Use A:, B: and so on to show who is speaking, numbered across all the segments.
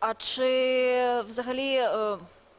A: А чи взагалі е,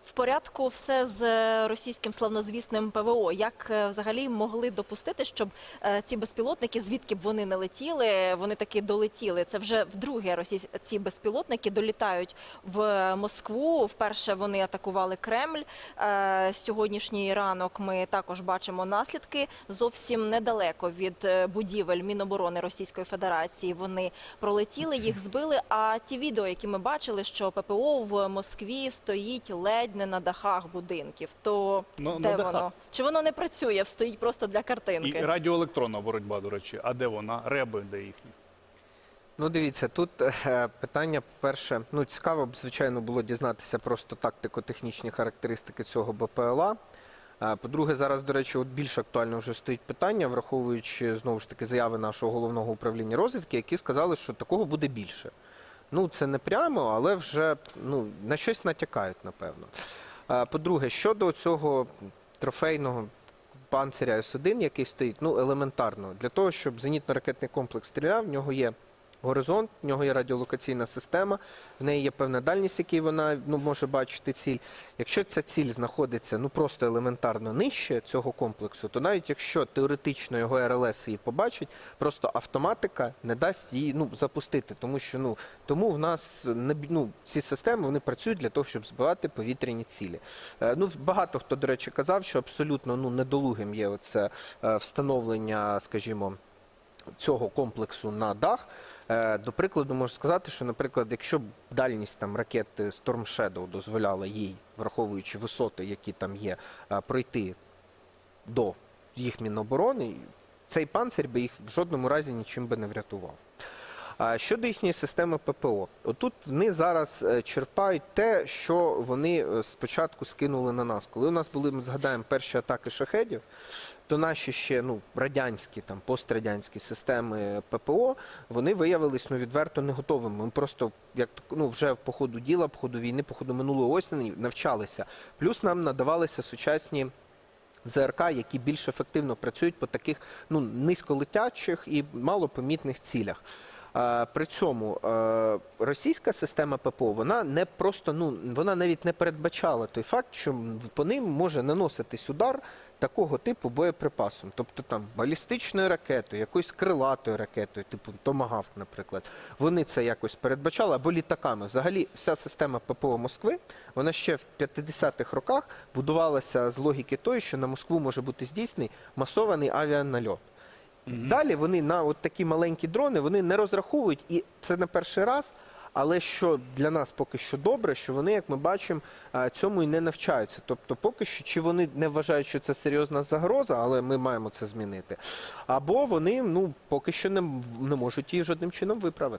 A: в порядку все з російським славнозвісним ПВО? Як е, взагалі могли допустити, щоб е, ці безпілотники, звідки б вони не летіли, вони таки долетіли? Це вже вдруге російсь... ці безпілотники долітають в Москву. Вперше вони атакували Кремль. Е, Сьогоднішній ранок ми також бачимо наслідки зовсім недалеко від будівель Міноборони Російської Федерації. Вони пролетіли, їх збили. А ті відео, які ми бачили, що ППО в Москві стоїть ледь не на дахах будинків. То
B: Ну,
A: де
B: на дахах.
A: воно? Чи воно не працює? Стоїть просто для картинки?
B: І радіоелектронна боротьба, до речі. А де вона? Реби, де їхні?
C: Ну, дивіться, тут е, питання, по-перше, ну цікаво б, звичайно, було дізнатися просто тактико-технічні характеристики цього БПЛА. Е, По-друге, зараз, до речі, от більш актуально вже стоїть питання, враховуючи знову ж таки заяви нашого головного управління розвідки, які сказали, що такого буде більше. Ну, це не прямо, але вже ну, на щось натякають, напевно. По-друге, щодо цього трофейного панциря С1, який стоїть, ну елементарно. Для того, щоб зенітно-ракетний комплекс стріляв, в нього є горизонт, в нього є радіолокаційна система, в неї є певна дальність, якій вона ну, може бачити ціль. Якщо ця ціль знаходиться ну просто елементарно нижче цього комплексу, то навіть якщо теоретично його РЛС її побачить, просто автоматика не дасть її ну, запустити. Тому що ну тому в нас не ну, ці системи вони працюють для того, щоб збивати повітряні цілі. Е, Ну, багато хто, до речі, казав, що абсолютно ну, недолугим є оце е, встановлення, скажімо, цього комплексу на дах. Е, До прикладу, можу сказати, що, наприклад, якщо б дальність там ракети Storm Shadow дозволяла їй, враховуючи висоти, які там є, е, пройти до їх Міноборони, цей панцир би їх в жодному разі нічим би не врятував. Щодо їхньої системи ППО, отут вони зараз е, черпають те, що вони е, спочатку скинули на нас. Коли у нас були, ми згадаємо, перші атаки шахедів, то наші ще ну, радянські, там, пострадянські системи ППО, вони виявились ну, відверто не готовими. Ми просто як ну, вже по ходу діла, по ходу війни, по ходу минулої осені навчалися. Плюс нам надавалися сучасні. ЗРК, які більш ефективно працюють по таких ну, низьколетячих і малопомітних цілях. При цьому е, російська система ППО вона не просто ну вона навіть не передбачала той факт, що по ним може наноситись удар такого типу боєприпасом, тобто там балістичною ракетою, якоюсь крилатою ракетою, типу Томагавк, наприклад. Вони це якось передбачали або літаками. Взагалі, вся система ППО Москви, вона ще в 50-х роках будувалася з логіки тої, що на Москву може бути здійснений масований авіанальот. Далі вони на от такі маленькі дрони вони не розраховують, і це не перший раз. Але що для нас поки що добре, що вони, як ми бачимо, е, цьому і не навчаються. Тобто, поки що, чи вони не вважають, що це серйозна загроза, але ми маємо це змінити. Або вони ну поки що не, не можуть її жодним чином виправити.